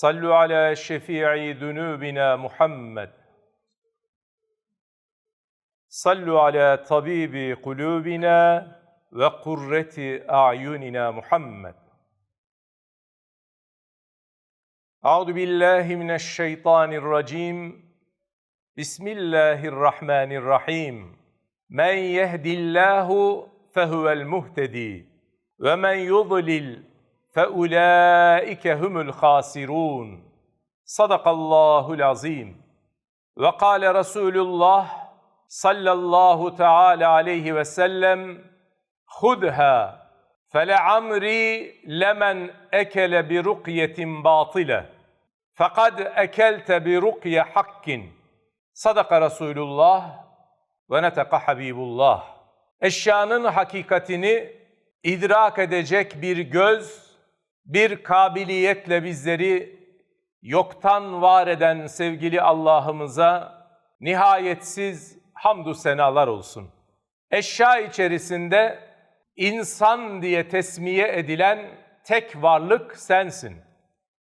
صلوا على شفيع ذنوبنا محمد. صلوا على طبيب قلوبنا وقرة أعيننا محمد. أعوذ بالله من الشيطان الرجيم. بسم الله الرحمن الرحيم. من يهد الله فهو المهتدي ومن يضلل فأولئك هم الخاسرون صدق الله العظيم وقال رسول الله صلى الله تعالى عليه وسلم خذها فلعمري لمن أكل برقية باطلة فقد أكلت برقية حق صدق رسول الله ونتق حبيب الله Eşyanın hakikatini idrak edecek bir göz, bir kabiliyetle bizleri yoktan var eden sevgili Allah'ımıza nihayetsiz hamdü senalar olsun. Eşya içerisinde insan diye tesmiye edilen tek varlık sensin.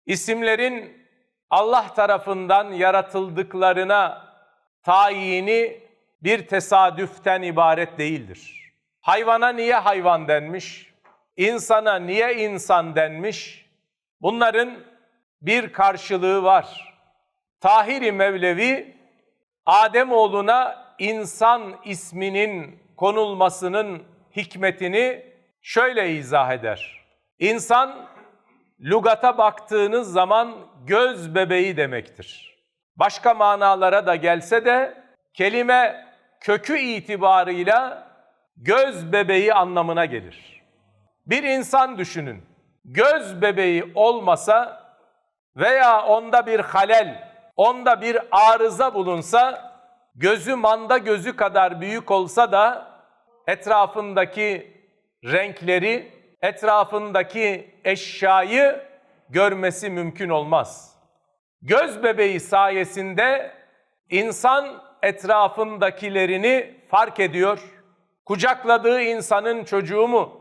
İsimlerin Allah tarafından yaratıldıklarına tayini bir tesadüften ibaret değildir. Hayvana niye hayvan denmiş? İnsana niye insan denmiş? Bunların bir karşılığı var. Tahiri Mevlevi Ademoğluna insan isminin konulmasının hikmetini şöyle izah eder. İnsan lugata baktığınız zaman göz bebeği demektir. Başka manalara da gelse de kelime kökü itibarıyla göz bebeği anlamına gelir. Bir insan düşünün. Göz bebeği olmasa veya onda bir halel, onda bir arıza bulunsa, gözü manda gözü kadar büyük olsa da etrafındaki renkleri, etrafındaki eşyayı görmesi mümkün olmaz. Göz bebeği sayesinde insan etrafındakilerini fark ediyor. Kucakladığı insanın çocuğu mu,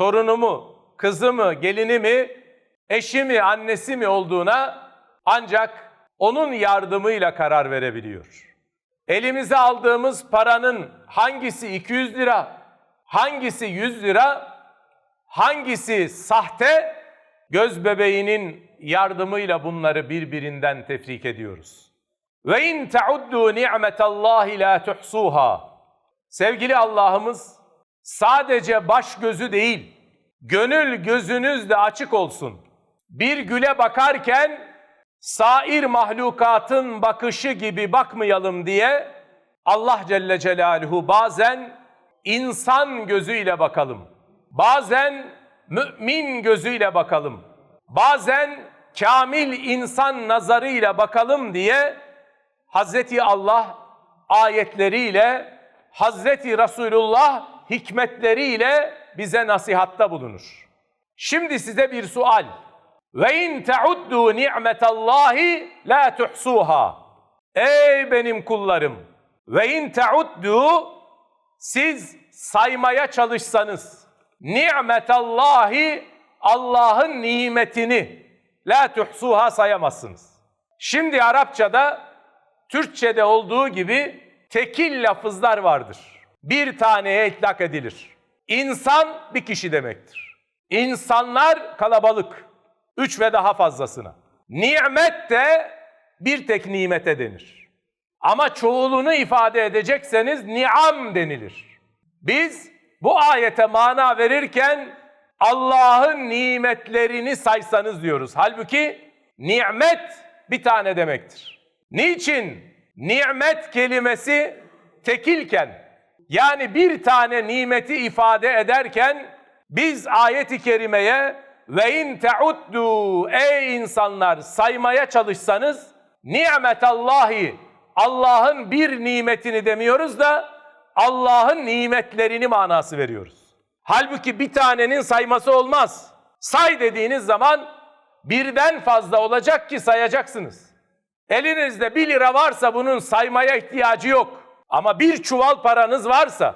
torunu mu, kızı mı, gelini mi, eşi mi, annesi mi olduğuna ancak onun yardımıyla karar verebiliyor. Elimize aldığımız paranın hangisi 200 lira, hangisi 100 lira, hangisi sahte, göz bebeğinin yardımıyla bunları birbirinden tefrik ediyoruz. Ve in tauddu ni'metallahi la tuhsuha. Sevgili Allah'ımız sadece baş gözü değil, gönül gözünüz de açık olsun. Bir güle bakarken sair mahlukatın bakışı gibi bakmayalım diye Allah Celle Celaluhu bazen insan gözüyle bakalım. Bazen mümin gözüyle bakalım. Bazen kamil insan nazarıyla bakalım diye Hazreti Allah ayetleriyle, Hazreti Resulullah hikmetleriyle bize nasihatta bulunur. Şimdi size bir sual. Ve in tauddu ni'metallahi la tuhsuha. Ey benim kullarım. Ve in tauddu siz saymaya çalışsanız ni'metallahi Allah'ın nimetini la tuhsuha sayamazsınız. Şimdi Arapçada Türkçede olduğu gibi tekil lafızlar vardır. Bir taneye itlak edilir. İnsan bir kişi demektir. İnsanlar kalabalık. Üç ve daha fazlasına. Nimet de bir tek nimete denir. Ama çoğulunu ifade edecekseniz niam denilir. Biz bu ayete mana verirken Allah'ın nimetlerini saysanız diyoruz. Halbuki nimet bir tane demektir. Niçin? Nimet kelimesi tekilken yani bir tane nimeti ifade ederken biz ayet-i kerimeye ve in teuddu ey insanlar saymaya çalışsanız Nimetallahi Allah'ın bir nimetini demiyoruz da Allah'ın nimetlerini manası veriyoruz. Halbuki bir tanenin sayması olmaz. Say dediğiniz zaman birden fazla olacak ki sayacaksınız. Elinizde bir lira varsa bunun saymaya ihtiyacı yok. Ama bir çuval paranız varsa,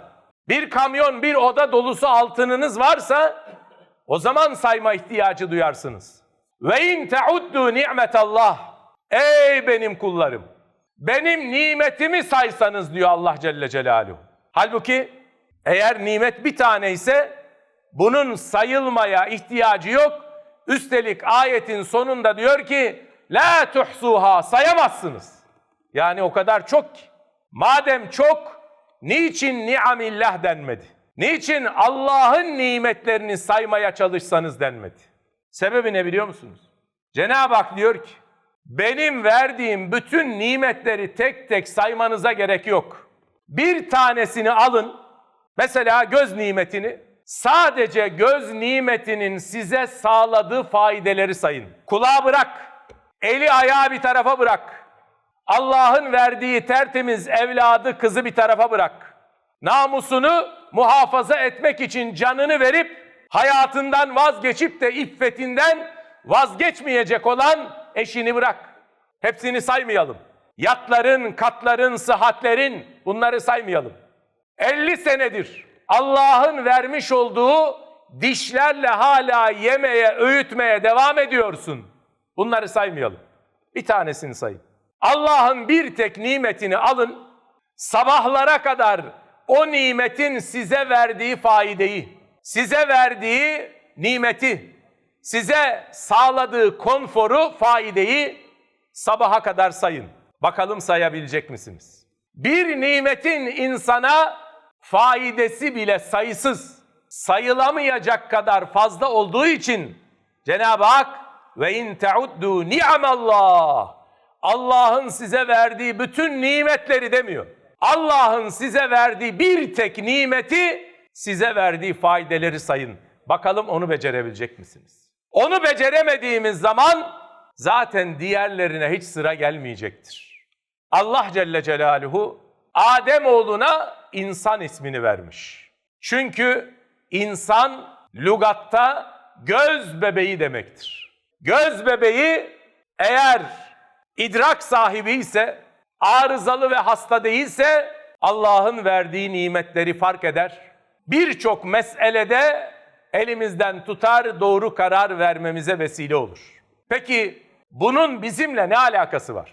bir kamyon, bir oda dolusu altınınız varsa o zaman sayma ihtiyacı duyarsınız. Ve in teuddu ni'metallah. Ey benim kullarım. Benim nimetimi saysanız diyor Allah Celle Celaluhu. Halbuki eğer nimet bir tane ise bunun sayılmaya ihtiyacı yok. Üstelik ayetin sonunda diyor ki la tuhsuha sayamazsınız. Yani o kadar çok ki. Madem çok niçin ni'amillah denmedi? Niçin Allah'ın nimetlerini saymaya çalışsanız denmedi? Sebebi ne biliyor musunuz? Cenab-ı Hak diyor ki benim verdiğim bütün nimetleri tek tek saymanıza gerek yok. Bir tanesini alın. Mesela göz nimetini. Sadece göz nimetinin size sağladığı faydeleri sayın. Kulağı bırak. Eli ayağı bir tarafa bırak. Allah'ın verdiği tertemiz evladı kızı bir tarafa bırak. Namusunu muhafaza etmek için canını verip hayatından vazgeçip de iffetinden vazgeçmeyecek olan eşini bırak. Hepsini saymayalım. Yatların, katların, sıhhatlerin bunları saymayalım. 50 senedir Allah'ın vermiş olduğu dişlerle hala yemeye, öğütmeye devam ediyorsun. Bunları saymayalım. Bir tanesini sayın. Allah'ın bir tek nimetini alın, sabahlara kadar o nimetin size verdiği faideyi, size verdiği nimeti, size sağladığı konforu, faideyi sabaha kadar sayın. Bakalım sayabilecek misiniz? Bir nimetin insana faidesi bile sayısız, sayılamayacak kadar fazla olduğu için Cenab-ı Hak ve in teuddu ni'amallah Allah'ın size verdiği bütün nimetleri demiyor. Allah'ın size verdiği bir tek nimeti size verdiği faydeleri sayın. Bakalım onu becerebilecek misiniz? Onu beceremediğimiz zaman zaten diğerlerine hiç sıra gelmeyecektir. Allah Celle Celaluhu Adem oğluna insan ismini vermiş. Çünkü insan lugatta göz bebeği demektir. Göz bebeği eğer idrak sahibi ise, arızalı ve hasta değilse Allah'ın verdiği nimetleri fark eder. Birçok meselede elimizden tutar, doğru karar vermemize vesile olur. Peki bunun bizimle ne alakası var?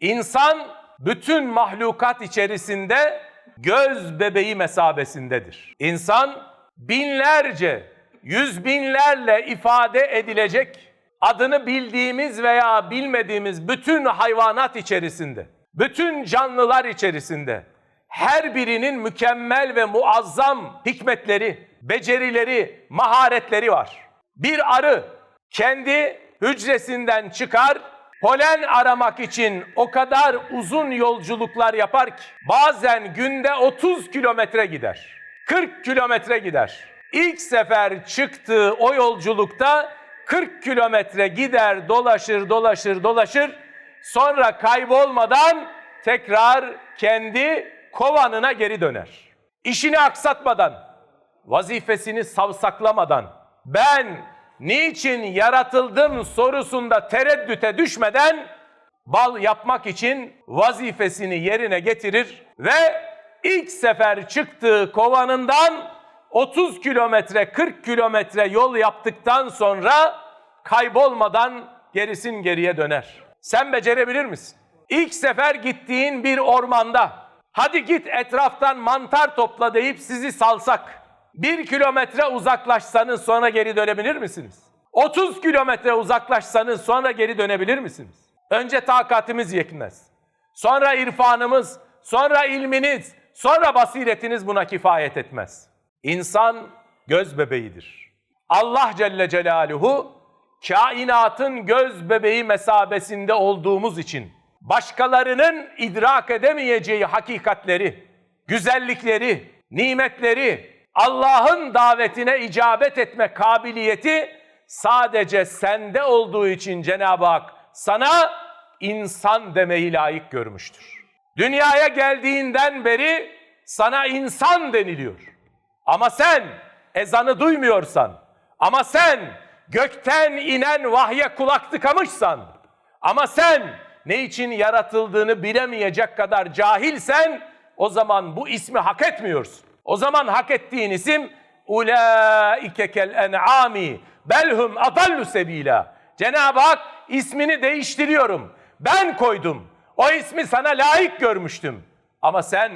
İnsan bütün mahlukat içerisinde göz bebeği mesabesindedir. İnsan binlerce, yüz binlerle ifade edilecek adını bildiğimiz veya bilmediğimiz bütün hayvanat içerisinde, bütün canlılar içerisinde her birinin mükemmel ve muazzam hikmetleri, becerileri, maharetleri var. Bir arı kendi hücresinden çıkar, polen aramak için o kadar uzun yolculuklar yapar ki bazen günde 30 kilometre gider. 40 kilometre gider. İlk sefer çıktığı o yolculukta 40 kilometre gider, dolaşır, dolaşır, dolaşır. Sonra kaybolmadan tekrar kendi kovanına geri döner. İşini aksatmadan, vazifesini savsaklamadan, ben niçin yaratıldım sorusunda tereddüte düşmeden bal yapmak için vazifesini yerine getirir ve ilk sefer çıktığı kovanından 30 kilometre 40 kilometre yol yaptıktan sonra kaybolmadan gerisin geriye döner. Sen becerebilir misin? İlk sefer gittiğin bir ormanda hadi git etraftan mantar topla deyip sizi salsak bir kilometre uzaklaşsanız sonra geri dönebilir misiniz? 30 kilometre uzaklaşsanız sonra geri dönebilir misiniz? Önce takatimiz yetmez. Sonra irfanımız, sonra ilminiz, sonra basiretiniz buna kifayet etmez. İnsan göz bebeğidir. Allah Celle Celaluhu kainatın göz bebeği mesabesinde olduğumuz için başkalarının idrak edemeyeceği hakikatleri, güzellikleri, nimetleri, Allah'ın davetine icabet etme kabiliyeti sadece sende olduğu için Cenab-ı Hak sana insan demeyi layık görmüştür. Dünyaya geldiğinden beri sana insan deniliyor. Ama sen ezanı duymuyorsan, ama sen gökten inen vahye kulak tıkamışsan, ama sen ne için yaratıldığını bilemeyecek kadar cahilsen, o zaman bu ismi hak etmiyorsun. O zaman hak ettiğin isim ulaike kel en'ami belhum adallu sebila. Cenab-ı Hak ismini değiştiriyorum. Ben koydum. O ismi sana layık görmüştüm. Ama sen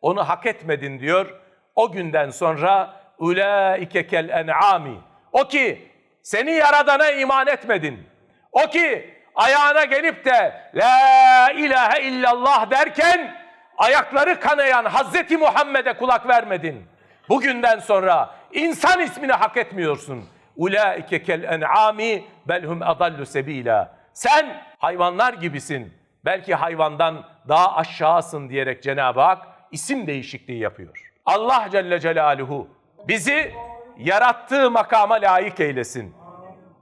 onu hak etmedin diyor. O günden sonra ulaike kel en'ami. O ki seni yaradana iman etmedin. O ki ayağına gelip de la ilahe illallah derken ayakları kanayan Hazreti Muhammed'e kulak vermedin. Bugünden sonra insan ismini hak etmiyorsun. Ulaike kel en'ami belhum adallu sebila. Sen hayvanlar gibisin. Belki hayvandan daha aşağısın diyerek Cenab-ı Hak isim değişikliği yapıyor. Allah Celle Celaluhu bizi yarattığı makama layık eylesin.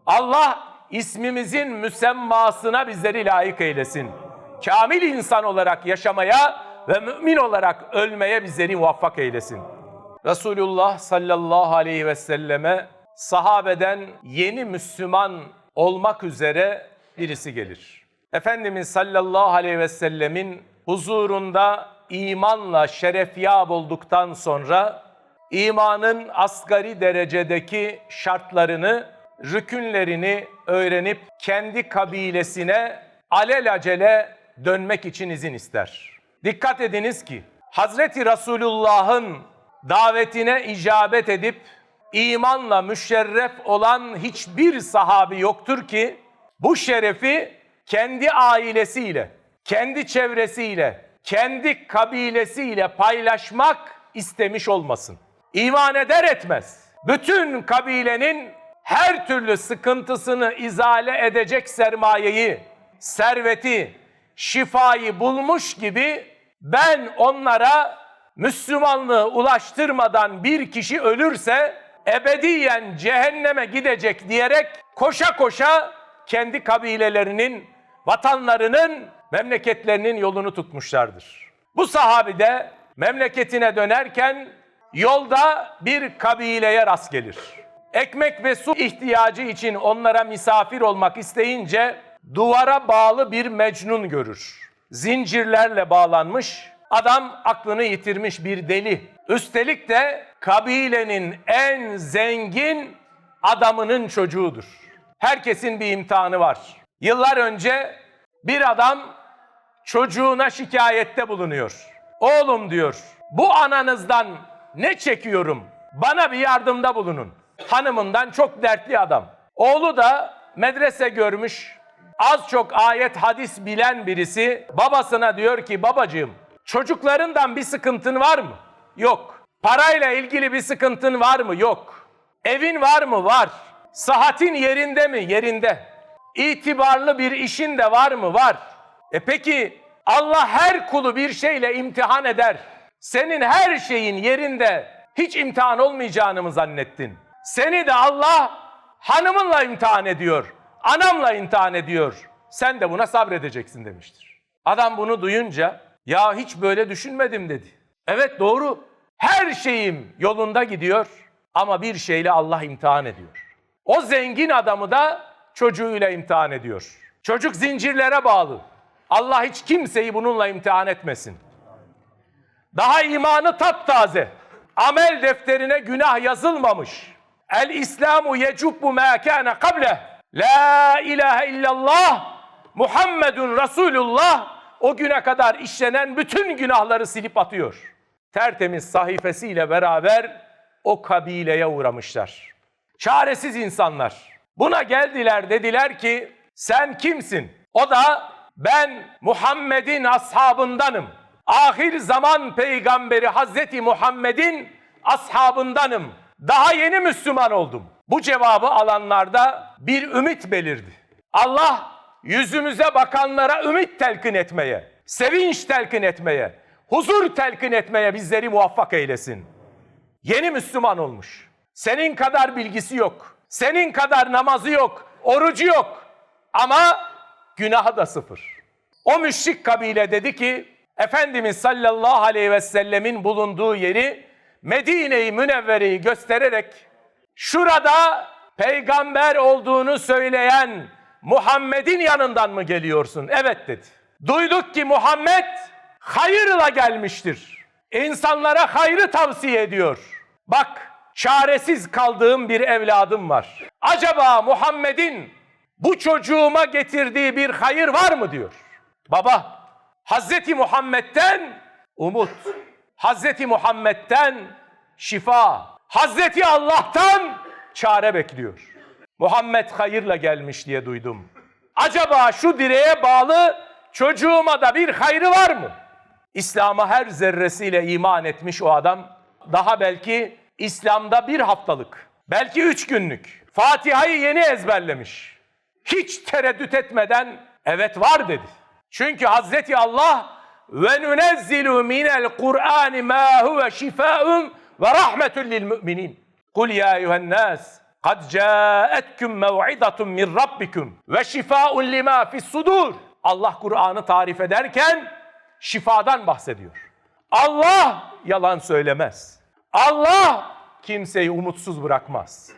Allah ismimizin müsemmasına bizleri layık eylesin. Kamil insan olarak yaşamaya ve mümin olarak ölmeye bizleri muvaffak eylesin. Resulullah sallallahu aleyhi ve selleme sahabeden yeni Müslüman olmak üzere birisi gelir. Efendimiz sallallahu aleyhi ve sellemin huzurunda imanla şerefyab olduktan sonra imanın asgari derecedeki şartlarını, rükünlerini öğrenip kendi kabilesine alelacele dönmek için izin ister. Dikkat ediniz ki Hazreti Resulullah'ın davetine icabet edip imanla müşerref olan hiçbir sahabi yoktur ki bu şerefi kendi ailesiyle, kendi çevresiyle, kendi kabilesiyle paylaşmak istemiş olmasın. İman eder etmez. Bütün kabilenin her türlü sıkıntısını izale edecek sermayeyi, serveti, şifayı bulmuş gibi ben onlara Müslümanlığı ulaştırmadan bir kişi ölürse ebediyen cehenneme gidecek diyerek koşa koşa kendi kabilelerinin, vatanlarının, memleketlerinin yolunu tutmuşlardır. Bu sahabi de memleketine dönerken yolda bir kabileye rast gelir. Ekmek ve su ihtiyacı için onlara misafir olmak isteyince duvara bağlı bir mecnun görür. Zincirlerle bağlanmış, adam aklını yitirmiş bir deli. Üstelik de kabilenin en zengin adamının çocuğudur. Herkesin bir imtihanı var. Yıllar önce bir adam çocuğuna şikayette bulunuyor. Oğlum diyor, bu ananızdan ne çekiyorum? Bana bir yardımda bulunun. Hanımından çok dertli adam. Oğlu da medrese görmüş, az çok ayet hadis bilen birisi babasına diyor ki babacığım çocuklarından bir sıkıntın var mı? Yok. Parayla ilgili bir sıkıntın var mı? Yok. Evin var mı? Var. Sahatin yerinde mi? Yerinde. İtibarlı bir işin de var mı? Var. E peki Allah her kulu bir şeyle imtihan eder. Senin her şeyin yerinde hiç imtihan olmayacağını mı zannettin? Seni de Allah hanımınla imtihan ediyor. Anamla imtihan ediyor. Sen de buna sabredeceksin demiştir. Adam bunu duyunca ya hiç böyle düşünmedim dedi. Evet doğru. Her şeyim yolunda gidiyor ama bir şeyle Allah imtihan ediyor. O zengin adamı da çocuğuyla imtihan ediyor. Çocuk zincirlere bağlı. Allah hiç kimseyi bununla imtihan etmesin. Daha imanı taptaze. Amel defterine günah yazılmamış. El İslamu yecubbu ma kana kable. La ilahe illallah Muhammedun Resulullah o güne kadar işlenen bütün günahları silip atıyor. Tertemiz sahifesiyle beraber o kabileye uğramışlar. Çaresiz insanlar. Buna geldiler dediler ki sen kimsin? O da ben Muhammed'in ashabındanım. Ahir zaman peygamberi Hazreti Muhammed'in ashabındanım. Daha yeni Müslüman oldum. Bu cevabı alanlarda bir ümit belirdi. Allah yüzümüze bakanlara ümit telkin etmeye, sevinç telkin etmeye, huzur telkin etmeye bizleri muvaffak eylesin. Yeni Müslüman olmuş. Senin kadar bilgisi yok. Senin kadar namazı yok. Orucu yok. Ama günahı da sıfır. O müşrik kabile dedi ki Efendimiz sallallahu aleyhi ve sellemin bulunduğu yeri Medine-i Münevvere'yi göstererek şurada peygamber olduğunu söyleyen Muhammed'in yanından mı geliyorsun? Evet dedi. Duyduk ki Muhammed hayırla gelmiştir. İnsanlara hayrı tavsiye ediyor. Bak çaresiz kaldığım bir evladım var. Acaba Muhammed'in bu çocuğuma getirdiği bir hayır var mı diyor. Baba Hazreti Muhammed'den umut, Hazreti Muhammed'den şifa, Hazreti Allah'tan çare bekliyor. Muhammed hayırla gelmiş diye duydum. Acaba şu direğe bağlı çocuğuma da bir hayrı var mı? İslam'a her zerresiyle iman etmiş o adam. Daha belki İslam'da bir haftalık, belki üç günlük. Fatiha'yı yeni ezberlemiş. Hiç tereddüt etmeden evet var dedi. Çünkü Hazreti Allah ve nunezzilu minel Kur'an ma huve şifaun ve rahmetun lil müminin. Kul ya eyyühen nas kad caetkum mev'idatun min rabbikum ve şifaun lima fis sudur. Allah Kur'an'ı tarif ederken şifadan bahsediyor. Allah yalan söylemez. Allah kimseyi umutsuz bırakmaz.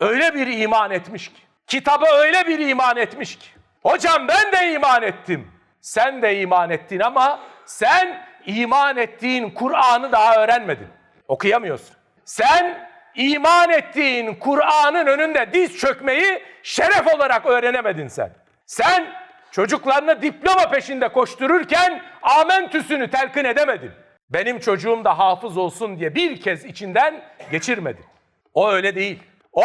Öyle bir iman etmiş ki. Kitaba öyle bir iman etmiş ki. Hocam ben de iman ettim. Sen de iman ettin ama sen iman ettiğin Kur'an'ı daha öğrenmedin. Okuyamıyorsun. Sen iman ettiğin Kur'an'ın önünde diz çökmeyi şeref olarak öğrenemedin sen. Sen çocuklarını diploma peşinde koştururken amentüsünü telkin edemedin. Benim çocuğum da hafız olsun diye bir kez içinden geçirmedin. O öyle değil. O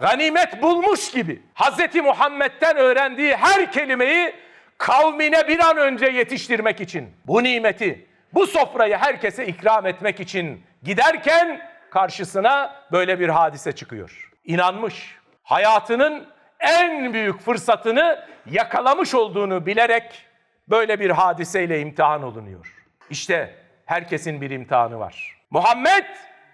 ganimet bulmuş gibi Hz. Muhammed'den öğrendiği her kelimeyi kavmine bir an önce yetiştirmek için bu nimeti, bu sofrayı herkese ikram etmek için giderken karşısına böyle bir hadise çıkıyor. İnanmış, hayatının en büyük fırsatını yakalamış olduğunu bilerek böyle bir hadiseyle imtihan olunuyor. İşte herkesin bir imtihanı var. Muhammed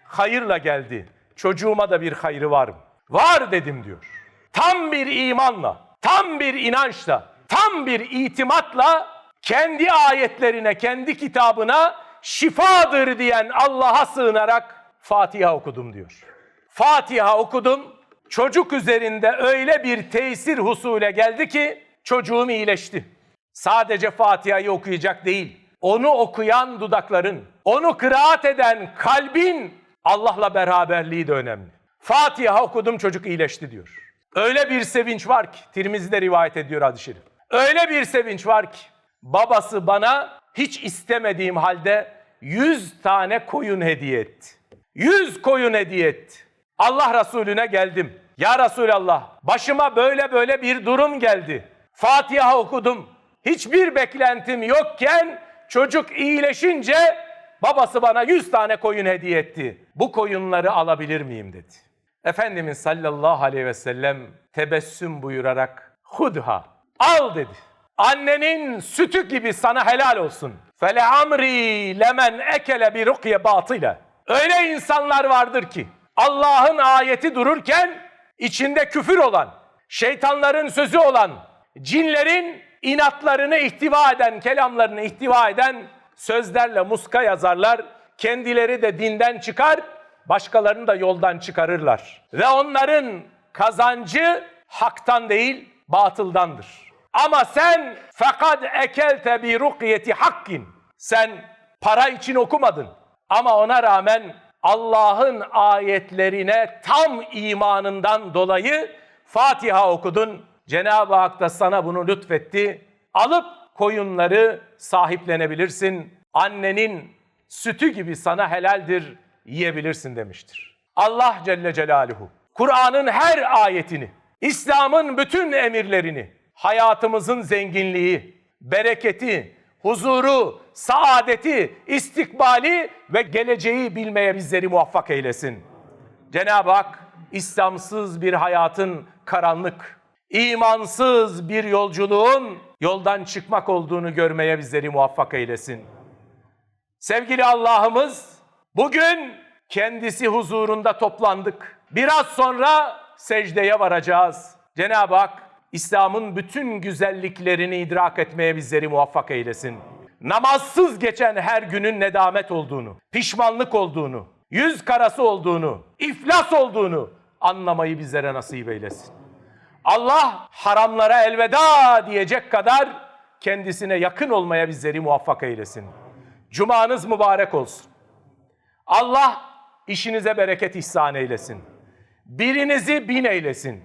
hayırla geldi. Çocuğuma da bir hayrı var mı? Var dedim diyor. Tam bir imanla, tam bir inançla, tam bir itimatla kendi ayetlerine, kendi kitabına şifadır diyen Allah'a sığınarak Fatiha okudum diyor. Fatiha okudum. Çocuk üzerinde öyle bir tesir husule geldi ki çocuğum iyileşti. Sadece Fatiha'yı okuyacak değil. Onu okuyan dudakların, onu kıraat eden kalbin Allah'la beraberliği de önemli. Fatiha okudum çocuk iyileşti diyor. Öyle bir sevinç var ki Tirmizi'de rivayet ediyor hadis-i şerif. Öyle bir sevinç var ki babası bana hiç istemediğim halde 100 tane koyun hediye etti. 100 koyun hediye etti. Allah Resulüne geldim. Ya Resulallah başıma böyle böyle bir durum geldi. Fatiha okudum. Hiçbir beklentim yokken çocuk iyileşince babası bana 100 tane koyun hediye etti. Bu koyunları alabilir miyim dedi. Efendimiz sallallahu aleyhi ve sellem tebessüm buyurarak hudha al dedi. Annenin sütü gibi sana helal olsun. Fele amri lemen ekele bir rukye batile. Öyle insanlar vardır ki Allah'ın ayeti dururken içinde küfür olan, şeytanların sözü olan, cinlerin inatlarını ihtiva eden, kelamlarını ihtiva eden sözlerle muska yazarlar. Kendileri de dinden çıkar, başkalarını da yoldan çıkarırlar. Ve onların kazancı haktan değil, batıldandır. Ama sen fakat ekelte bi ruqyeti hakkin. Sen para için okumadın. Ama ona rağmen Allah'ın ayetlerine tam imanından dolayı Fatiha okudun. Cenab-ı Hak da sana bunu lütfetti. Alıp koyunları sahiplenebilirsin. Annenin sütü gibi sana helaldir, yiyebilirsin demiştir. Allah Celle Celaluhu Kur'an'ın her ayetini, İslam'ın bütün emirlerini, hayatımızın zenginliği, bereketi, huzuru, saadeti, istikbali ve geleceği bilmeye bizleri muvaffak eylesin. Cenab-ı Hak İslamsız bir hayatın karanlık, imansız bir yolculuğun yoldan çıkmak olduğunu görmeye bizleri muvaffak eylesin. Sevgili Allah'ımız, bugün kendisi huzurunda toplandık. Biraz sonra secdeye varacağız. Cenab-ı Hak İslam'ın bütün güzelliklerini idrak etmeye bizleri muvaffak eylesin. Namazsız geçen her günün nedamet olduğunu, pişmanlık olduğunu, yüz karası olduğunu, iflas olduğunu anlamayı bizlere nasip eylesin. Allah haramlara elveda diyecek kadar kendisine yakın olmaya bizleri muvaffak eylesin. Cumanız mübarek olsun. Allah işinize bereket ihsan eylesin. Birinizi bin eylesin.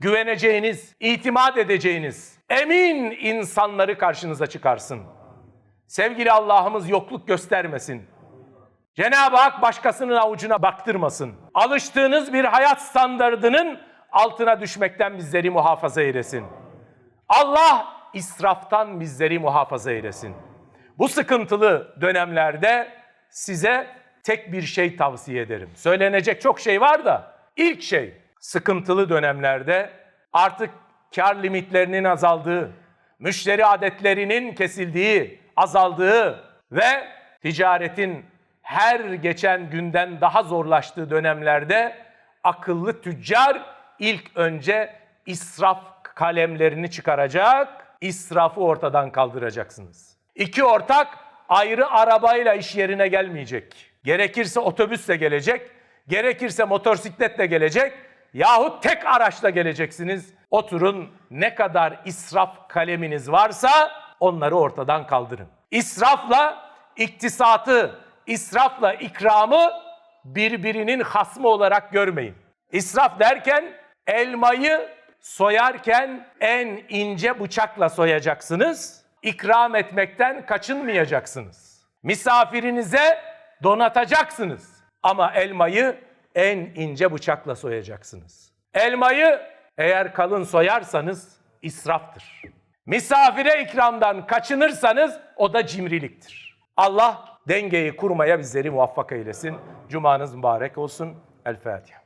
Güveneceğiniz, itimat edeceğiniz, emin insanları karşınıza çıkarsın. Sevgili Allah'ımız yokluk göstermesin. Cenab-ı Hak başkasının avucuna baktırmasın. Alıştığınız bir hayat standardının altına düşmekten bizleri muhafaza eylesin. Allah israftan bizleri muhafaza eylesin. Bu sıkıntılı dönemlerde size tek bir şey tavsiye ederim. Söylenecek çok şey var da ilk şey sıkıntılı dönemlerde artık kar limitlerinin azaldığı, müşteri adetlerinin kesildiği, azaldığı ve ticaretin her geçen günden daha zorlaştığı dönemlerde akıllı tüccar ilk önce israf kalemlerini çıkaracak, israfı ortadan kaldıracaksınız. İki ortak ayrı arabayla iş yerine gelmeyecek. Gerekirse otobüsle gelecek, gerekirse motosikletle gelecek yahut tek araçla geleceksiniz. Oturun ne kadar israf kaleminiz varsa onları ortadan kaldırın. İsrafla iktisatı, israfla ikramı birbirinin hasmı olarak görmeyin. İsraf derken elmayı soyarken en ince bıçakla soyacaksınız. İkram etmekten kaçınmayacaksınız. Misafirinize donatacaksınız. Ama elmayı en ince bıçakla soyacaksınız. Elmayı eğer kalın soyarsanız israftır. Misafire ikramdan kaçınırsanız o da cimriliktir. Allah dengeyi kurmaya bizleri muvaffak eylesin. Cumanız mübarek olsun. El Fatiha.